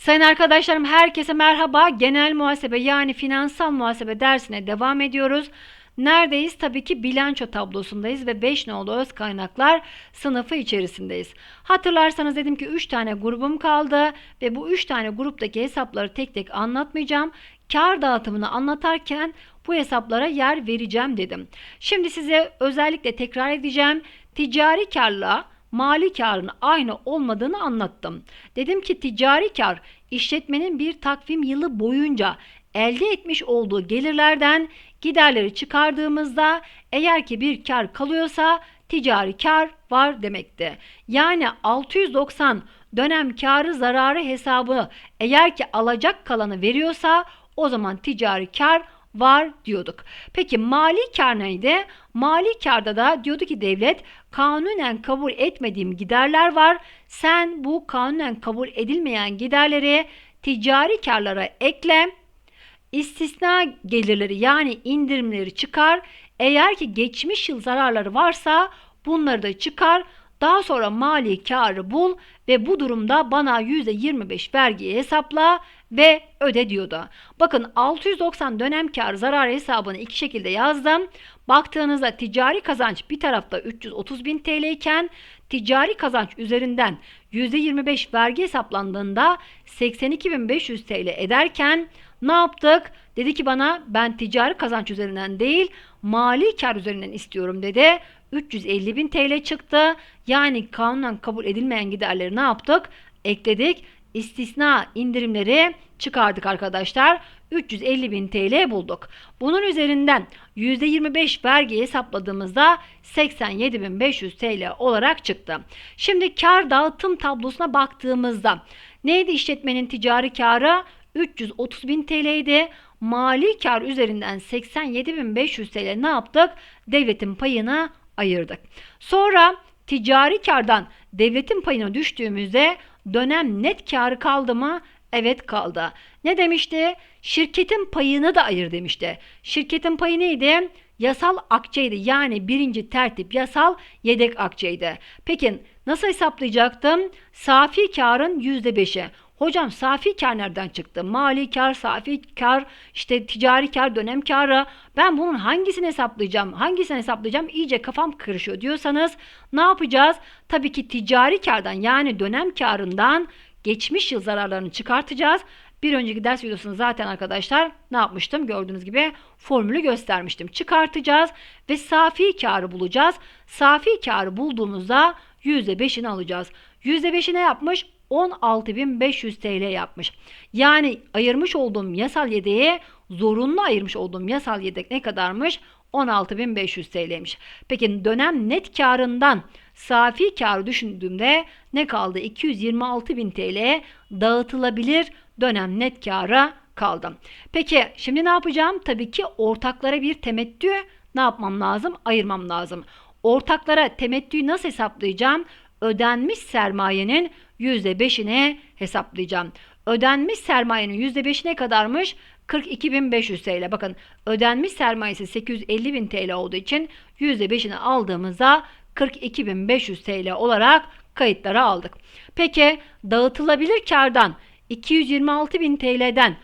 Sayın arkadaşlarım herkese merhaba. Genel muhasebe yani finansal muhasebe dersine devam ediyoruz. Neredeyiz? Tabii ki bilanço tablosundayız ve 5 nolu öz kaynaklar sınıfı içerisindeyiz. Hatırlarsanız dedim ki 3 tane grubum kaldı ve bu 3 tane gruptaki hesapları tek tek anlatmayacağım. Kar dağıtımını anlatarken bu hesaplara yer vereceğim dedim. Şimdi size özellikle tekrar edeceğim. Ticari karla mali karın aynı olmadığını anlattım. Dedim ki ticari kar işletmenin bir takvim yılı boyunca elde etmiş olduğu gelirlerden giderleri çıkardığımızda eğer ki bir kar kalıyorsa ticari kar var demekti. Yani 690 dönem karı zararı hesabı eğer ki alacak kalanı veriyorsa o zaman ticari kar var diyorduk. Peki mali kar neydi? Mali karda da diyordu ki devlet kanunen kabul etmediğim giderler var. Sen bu kanunen kabul edilmeyen giderleri ticari karlara ekle. İstisna gelirleri yani indirimleri çıkar. Eğer ki geçmiş yıl zararları varsa bunları da çıkar. Daha sonra mali karı bul ve bu durumda bana %25 vergiyi hesapla ve öde diyordu. Bakın 690 dönem kar zarar hesabını iki şekilde yazdım. Baktığınızda ticari kazanç bir tarafta 330 bin TL iken ticari kazanç üzerinden %25 vergi hesaplandığında 82.500 TL ederken ne yaptık? Dedi ki bana ben ticari kazanç üzerinden değil mali kar üzerinden istiyorum dedi. 350 bin TL çıktı. Yani kanunen kabul edilmeyen giderleri ne yaptık? Ekledik. İstisna indirimleri çıkardık arkadaşlar. 350 bin TL bulduk. Bunun üzerinden %25 vergi hesapladığımızda 87.500 TL olarak çıktı. Şimdi kar dağıtım tablosuna baktığımızda neydi işletmenin ticari karı? 330 bin TL'ydi. Mali kar üzerinden 87.500 TL ne yaptık? Devletin payını ayırdık. Sonra ticari kardan devletin payına düştüğümüzde dönem net karı kaldı mı? Evet kaldı. Ne demişti? Şirketin payını da ayır demişti. Şirketin payı neydi? Yasal akçeydi. Yani birinci tertip yasal yedek akçeydi. Peki nasıl hesaplayacaktım? Safi karın %5'i. Hocam safi kar nereden çıktı? Mali kar, safi kar, işte ticari kar, dönem karı. Ben bunun hangisini hesaplayacağım? Hangisini hesaplayacağım? İyice kafam karışıyor diyorsanız ne yapacağız? Tabii ki ticari kardan yani dönem karından geçmiş yıl zararlarını çıkartacağız. Bir önceki ders videosunda zaten arkadaşlar ne yapmıştım? Gördüğünüz gibi formülü göstermiştim. Çıkartacağız ve safi karı bulacağız. Safi karı bulduğumuzda %5'ini alacağız. %5'i ne yapmış? 16.500 TL yapmış. Yani ayırmış olduğum yasal yedeğe zorunlu ayırmış olduğum yasal yedek ne kadarmış? 16.500 TL'ymiş. Peki dönem net karından safi karı düşündüğümde ne kaldı? 226.000 TL dağıtılabilir dönem net kara kaldı. Peki şimdi ne yapacağım? Tabii ki ortaklara bir temettü ne yapmam lazım? Ayırmam lazım. Ortaklara temettüyü nasıl hesaplayacağım? Ödenmiş sermayenin %5'ine hesaplayacağım. Ödenmiş sermayenin %5'i ne kadarmış? 42.500 TL. Bakın ödenmiş sermayesi 850.000 TL olduğu için %5'ini aldığımızda 42.500 TL olarak kayıtlara aldık. Peki dağıtılabilir kardan 226.000 TL'den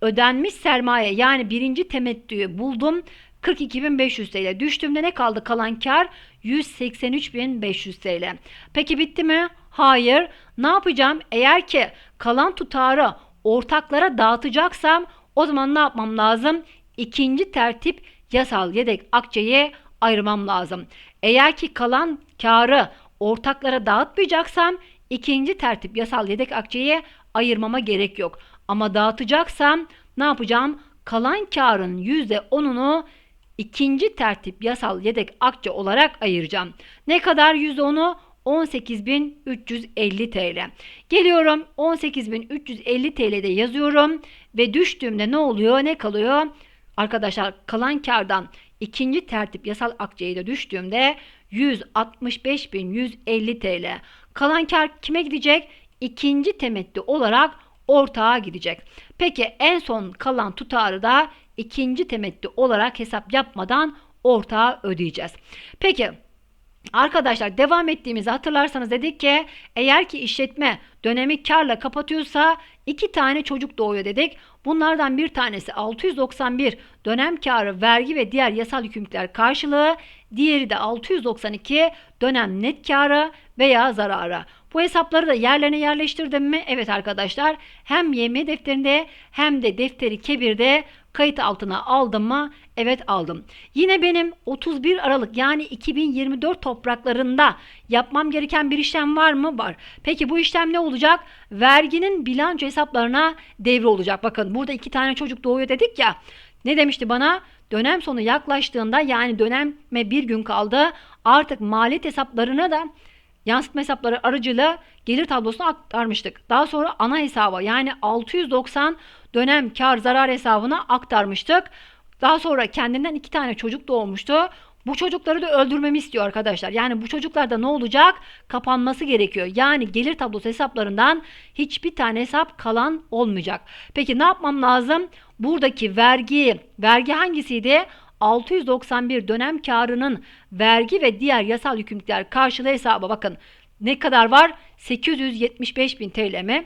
ödenmiş sermaye yani birinci temettüyü buldum. 42.500 TL düştüğümde ne kaldı kalan kar? 183.500 TL. Peki bitti mi? Hayır. Ne yapacağım? Eğer ki kalan tutarı ortaklara dağıtacaksam o zaman ne yapmam lazım? İkinci tertip yasal yedek akçeye ayırmam lazım. Eğer ki kalan karı ortaklara dağıtmayacaksam ikinci tertip yasal yedek akçeye ayırmama gerek yok. Ama dağıtacaksam ne yapacağım? Kalan karın %10'unu ikinci tertip yasal yedek akçe olarak ayıracağım. Ne kadar %10'u? 18.350 TL. Geliyorum 18.350 TL'de yazıyorum ve düştüğümde ne oluyor? Ne kalıyor? Arkadaşlar kalan kardan ikinci tertip yasal akçeye de düştüğümde 165.150 TL. Kalan kar kime gidecek? İkinci temettü olarak ortağa gidecek. Peki en son kalan tutarı da ikinci temettü olarak hesap yapmadan ortağa ödeyeceğiz. Peki Arkadaşlar devam ettiğimizi hatırlarsanız dedik ki eğer ki işletme dönemi karla kapatıyorsa iki tane çocuk doğuyor dedik. Bunlardan bir tanesi 691 dönem karı vergi ve diğer yasal yükümlülükler karşılığı. Diğeri de 692 dönem net karı veya zarara. Bu hesapları da yerlerine yerleştirdim mi? Evet arkadaşlar hem yemi defterinde hem de defteri kebirde kayıt altına aldım mı? Evet aldım. Yine benim 31 Aralık yani 2024 topraklarında yapmam gereken bir işlem var mı? Var. Peki bu işlem ne olacak? Verginin bilanço hesaplarına devre olacak. Bakın burada iki tane çocuk doğuyor dedik ya. Ne demişti bana? Dönem sonu yaklaştığında yani döneme bir gün kaldı. Artık maliyet hesaplarına da yansıtma hesapları aracılığıyla gelir tablosuna aktarmıştık. Daha sonra ana hesaba yani 690 dönem kar zarar hesabına aktarmıştık. Daha sonra kendinden iki tane çocuk doğmuştu. Bu çocukları da öldürmemi istiyor arkadaşlar. Yani bu çocuklarda ne olacak? Kapanması gerekiyor. Yani gelir tablosu hesaplarından hiçbir tane hesap kalan olmayacak. Peki ne yapmam lazım? Buradaki vergi, vergi hangisiydi? 691 dönem karının vergi ve diğer yasal yükümlülükler karşılığı hesaba bakın. Ne kadar var? 875 bin TL mi?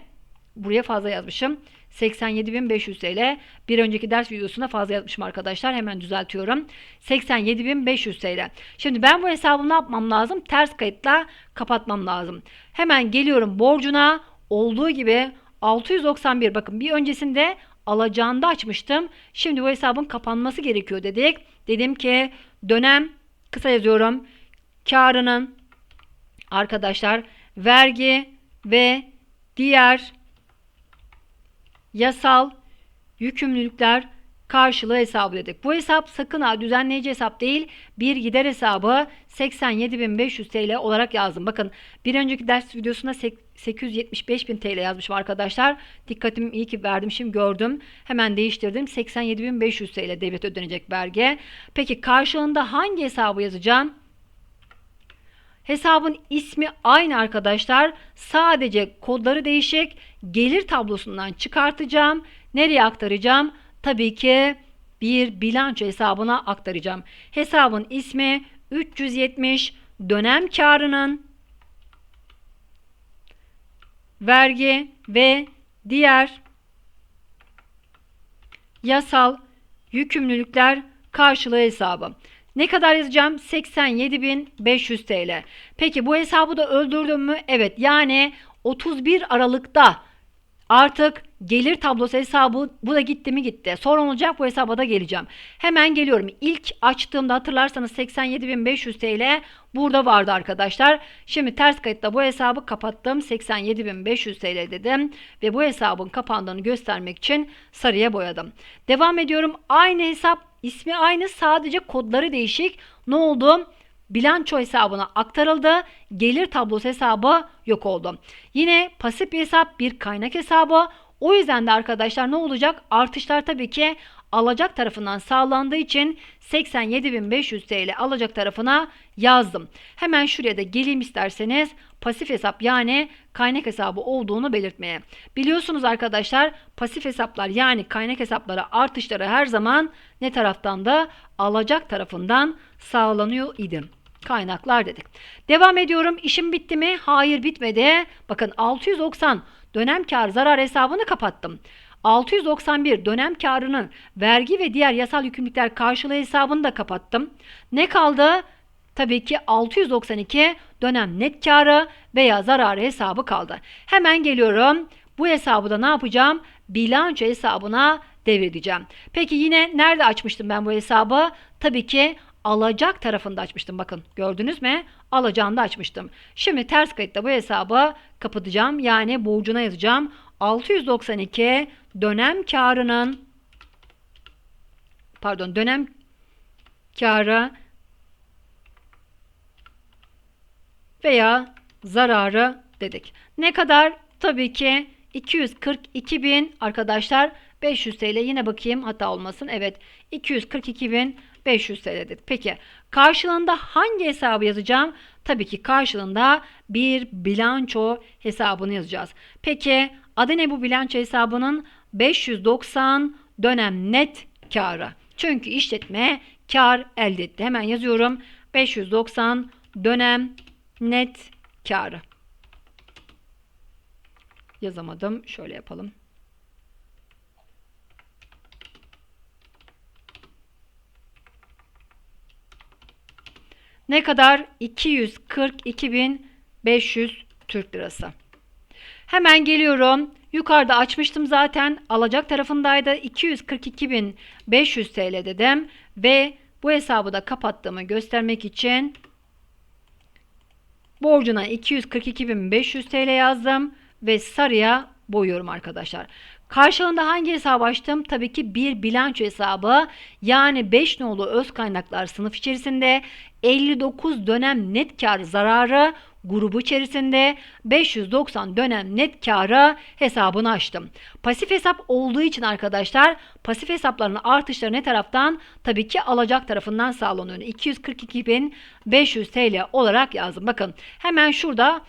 Buraya fazla yazmışım. 87.500 TL. Bir önceki ders videosunda fazla yazmışım arkadaşlar. Hemen düzeltiyorum. 87.500 TL. Şimdi ben bu hesabı ne yapmam lazım? Ters kayıtla kapatmam lazım. Hemen geliyorum borcuna. Olduğu gibi 691 bakın bir öncesinde alacağında açmıştım. Şimdi bu hesabın kapanması gerekiyor dedik. Dedim ki dönem kısa yazıyorum. Karının arkadaşlar vergi ve diğer yasal yükümlülükler karşılığı hesabı dedik. Bu hesap sakın ha düzenleyici hesap değil bir gider hesabı 87.500 TL olarak yazdım. Bakın bir önceki ders videosunda 875.000 TL yazmışım arkadaşlar. Dikkatimi iyi ki verdim şimdi gördüm. Hemen değiştirdim. 87.500 TL devlet ödenecek vergi. Peki karşılığında hangi hesabı yazacağım? Hesabın ismi aynı arkadaşlar. Sadece kodları değişik. Gelir tablosundan çıkartacağım. Nereye aktaracağım? Tabii ki bir bilanço hesabına aktaracağım. Hesabın ismi 370 dönem karının vergi ve diğer yasal yükümlülükler karşılığı hesabı. Ne kadar yazacağım? 87.500 TL. Peki bu hesabı da öldürdüm mü? Evet. Yani 31 Aralık'ta artık gelir tablosu hesabı bu da gitti mi gitti. Sonra olacak bu hesaba da geleceğim. Hemen geliyorum. İlk açtığımda hatırlarsanız 87.500 TL burada vardı arkadaşlar. Şimdi ters kayıtta bu hesabı kapattım. 87.500 TL dedim ve bu hesabın kapandığını göstermek için sarıya boyadım. Devam ediyorum. Aynı hesap ismi aynı sadece kodları değişik. Ne oldu? bilanço hesabına aktarıldı. Gelir tablosu hesabı yok oldu. Yine pasif bir hesap bir kaynak hesabı. O yüzden de arkadaşlar ne olacak? Artışlar tabii ki alacak tarafından sağlandığı için 87.500 TL alacak tarafına yazdım. Hemen şuraya da geleyim isterseniz pasif hesap yani kaynak hesabı olduğunu belirtmeye. Biliyorsunuz arkadaşlar pasif hesaplar yani kaynak hesapları artışları her zaman ne taraftan da alacak tarafından sağlanıyor idi kaynaklar dedik. Devam ediyorum. İşim bitti mi? Hayır bitmedi. Bakın 690 dönem kar zarar hesabını kapattım. 691 dönem karının vergi ve diğer yasal yükümlülükler karşılığı hesabını da kapattım. Ne kaldı? Tabii ki 692 dönem net karı veya zararı hesabı kaldı. Hemen geliyorum. Bu hesabı da ne yapacağım? Bilanço hesabına devredeceğim. Peki yine nerede açmıştım ben bu hesabı? Tabii ki alacak tarafında açmıştım. Bakın gördünüz mü? Alacağında açmıştım. Şimdi ters kayıtta bu hesabı kapatacağım. Yani borcuna yazacağım. 692 dönem karının pardon dönem karı veya zararı dedik. Ne kadar? Tabii ki 242 bin arkadaşlar 500 TL yine bakayım hata olmasın. Evet 242 bin 500 TL'dir. Peki karşılığında hangi hesabı yazacağım? Tabii ki karşılığında bir bilanço hesabını yazacağız. Peki adı ne bu bilanço hesabının? 590 dönem net karı. Çünkü işletme kar elde etti. Hemen yazıyorum. 590 dönem net karı. Yazamadım. Şöyle yapalım. Ne kadar? 242.500 Türk lirası. Hemen geliyorum. Yukarıda açmıştım zaten. Alacak tarafındaydı. 242.500 TL dedim. Ve bu hesabı da kapattığımı göstermek için borcuna 242.500 TL yazdım. Ve sarıya boyuyorum arkadaşlar. Karşılığında hangi hesabı açtım? Tabii ki bir bilanço hesabı. Yani 5 nolu öz kaynaklar sınıf içerisinde 59 dönem net kar zararı grubu içerisinde 590 dönem net kara hesabını açtım. Pasif hesap olduğu için arkadaşlar pasif hesapların artışları ne taraftan? Tabii ki alacak tarafından sağlanıyor. 242.500 TL olarak yazdım. Bakın hemen şurada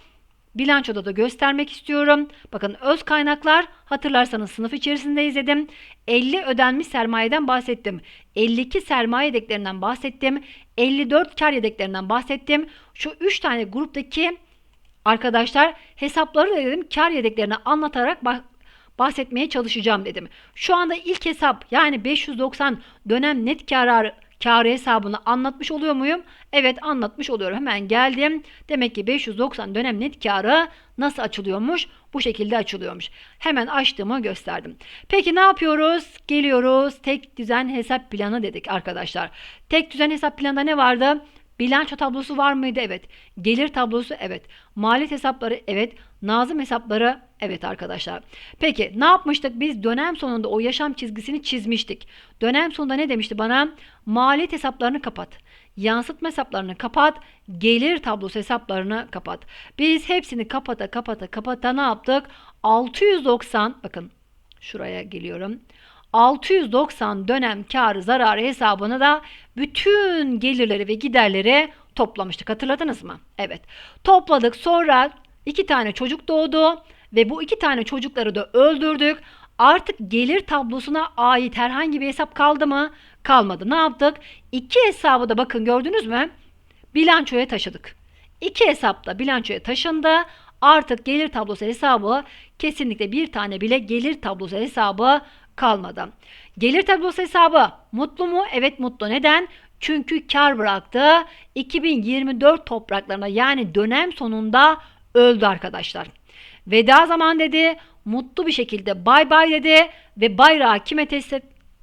bilançoda da göstermek istiyorum. Bakın öz kaynaklar hatırlarsanız sınıf içerisinde izledim. 50 ödenmiş sermayeden bahsettim. 52 sermaye yedeklerinden bahsettim. 54 kar yedeklerinden bahsettim. Şu 3 tane gruptaki arkadaşlar hesapları da dedim kar yedeklerini anlatarak bahsetmeye çalışacağım dedim. Şu anda ilk hesap yani 590 dönem net kararı Kârı hesabını anlatmış oluyor muyum? Evet anlatmış oluyorum. Hemen geldim. Demek ki 590 dönem net karı nasıl açılıyormuş? Bu şekilde açılıyormuş. Hemen açtığımı gösterdim. Peki ne yapıyoruz? Geliyoruz. Tek düzen hesap planı dedik arkadaşlar. Tek düzen hesap planında ne vardı? Bilanço tablosu var mıydı? Evet. Gelir tablosu? Evet. Maliyet hesapları? Evet. Nazım hesapları? Evet arkadaşlar. Peki ne yapmıştık? Biz dönem sonunda o yaşam çizgisini çizmiştik. Dönem sonunda ne demişti bana? Maliyet hesaplarını kapat. Yansıtma hesaplarını kapat. Gelir tablosu hesaplarını kapat. Biz hepsini kapata kapata kapata ne yaptık? 690 bakın şuraya geliyorum. 690 dönem karı zararı hesabını da bütün gelirleri ve giderleri toplamıştık. Hatırladınız mı? Evet. Topladık. Sonra iki tane çocuk doğdu ve bu iki tane çocukları da öldürdük. Artık gelir tablosuna ait herhangi bir hesap kaldı mı? Kalmadı. Ne yaptık? İki hesabı da bakın gördünüz mü? Bilançoya taşıdık. İki hesap da bilançoya taşındı. Artık gelir tablosu hesabı kesinlikle bir tane bile gelir tablosu hesabı kalmadı. Gelir tablosu hesabı mutlu mu? Evet mutlu. Neden? Çünkü kar bıraktı. 2024 topraklarına yani dönem sonunda öldü arkadaşlar. Veda zaman dedi. Mutlu bir şekilde bay bay dedi ve bayrağı kime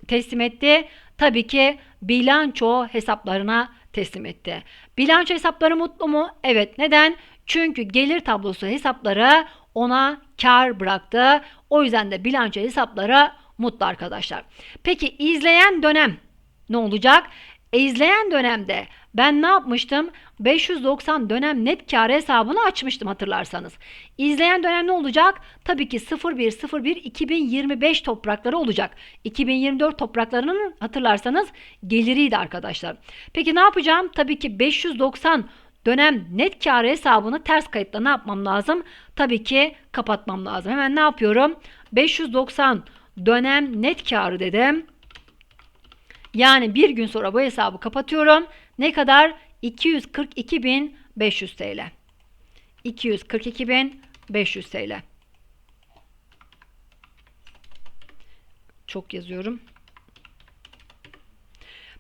teslim etti? Tabii ki bilanço hesaplarına teslim etti. Bilanço hesapları mutlu mu? Evet. Neden? Çünkü gelir tablosu hesapları ona kar bıraktı. O yüzden de bilanço hesapları mutlu arkadaşlar. Peki izleyen dönem ne olacak? E, izleyen dönemde ben ne yapmıştım? 590 dönem net kar hesabını açmıştım hatırlarsanız. İzleyen dönem ne olacak? Tabii ki 0101 2025 toprakları olacak. 2024 topraklarının hatırlarsanız geliriydi arkadaşlar. Peki ne yapacağım? Tabii ki 590 dönem net kar hesabını ters kayıtla ne yapmam lazım? Tabii ki kapatmam lazım. Hemen ne yapıyorum? 590 dönem net karı dedim. Yani bir gün sonra bu hesabı kapatıyorum. Ne kadar? 242.500 TL. 242.500 TL. Çok yazıyorum.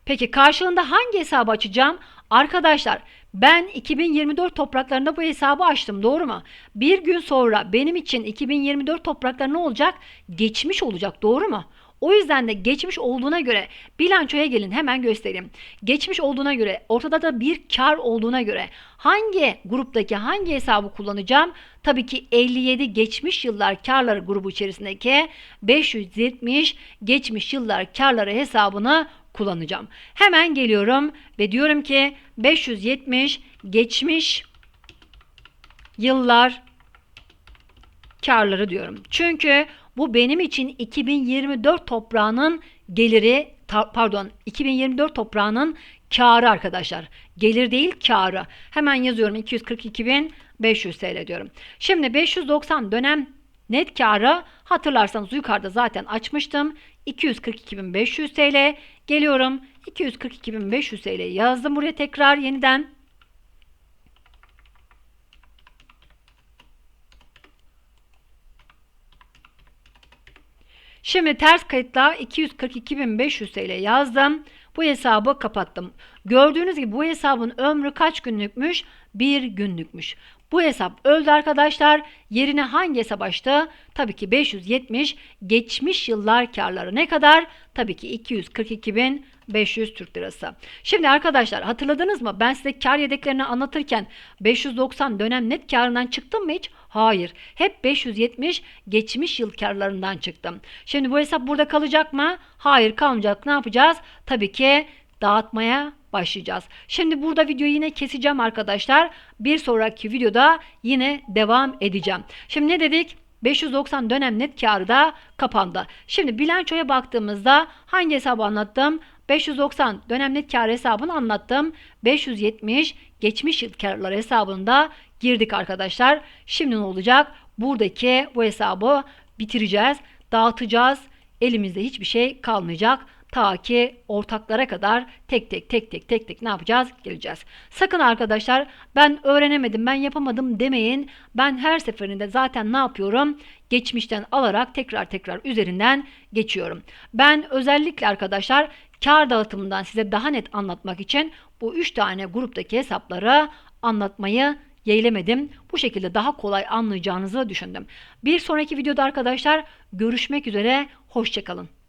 Peki karşılığında hangi hesabı açacağım? Arkadaşlar ben 2024 topraklarında bu hesabı açtım doğru mu? Bir gün sonra benim için 2024 toprakları ne olacak? Geçmiş olacak doğru mu? O yüzden de geçmiş olduğuna göre bilançoya gelin hemen göstereyim. Geçmiş olduğuna göre ortada da bir kar olduğuna göre hangi gruptaki hangi hesabı kullanacağım? Tabii ki 57 geçmiş yıllar karları grubu içerisindeki 570 geçmiş yıllar karları hesabını kullanacağım. Hemen geliyorum ve diyorum ki 570 geçmiş yıllar karları diyorum. Çünkü bu benim için 2024 toprağının geliri pardon 2024 toprağının karı arkadaşlar. Gelir değil karı. Hemen yazıyorum 242.500 TL diyorum. Şimdi 590 dönem net karı hatırlarsanız yukarıda zaten açmıştım. 242.500 TL. Geliyorum 242.500 TL yazdım buraya tekrar yeniden. Şimdi ters kayıtla 242.500 TL yazdım. Bu hesabı kapattım. Gördüğünüz gibi bu hesabın ömrü kaç günlükmüş? Bir günlükmüş. Bu hesap öldü arkadaşlar. Yerine hangi hesap açtı? Tabii ki 570 geçmiş yıllar karları ne kadar? Tabii ki 242.500 Türk Lirası. Şimdi arkadaşlar hatırladınız mı? Ben size kar yedeklerini anlatırken 590 dönem net karından çıktım mı hiç? Hayır. Hep 570 geçmiş yıl karlarından çıktım. Şimdi bu hesap burada kalacak mı? Hayır kalmayacak. Ne yapacağız? Tabii ki dağıtmaya başlayacağız. Şimdi burada videoyu yine keseceğim arkadaşlar. Bir sonraki videoda yine devam edeceğim. Şimdi ne dedik? 590 dönem net karı da kapandı. Şimdi bilançoya baktığımızda hangi hesabı anlattım? 590 dönem net kar hesabını anlattım. 570 geçmiş yıl karları hesabında girdik arkadaşlar. Şimdi ne olacak? Buradaki bu hesabı bitireceğiz, dağıtacağız. Elimizde hiçbir şey kalmayacak. Ta ki ortaklara kadar tek tek tek tek tek tek ne yapacağız? Geleceğiz. Sakın arkadaşlar ben öğrenemedim, ben yapamadım demeyin. Ben her seferinde zaten ne yapıyorum? Geçmişten alarak tekrar tekrar üzerinden geçiyorum. Ben özellikle arkadaşlar kar dağıtımından size daha net anlatmak için bu 3 tane gruptaki hesapları anlatmayı yeğlemedim. Bu şekilde daha kolay anlayacağınızı düşündüm. Bir sonraki videoda arkadaşlar görüşmek üzere. Hoşçakalın.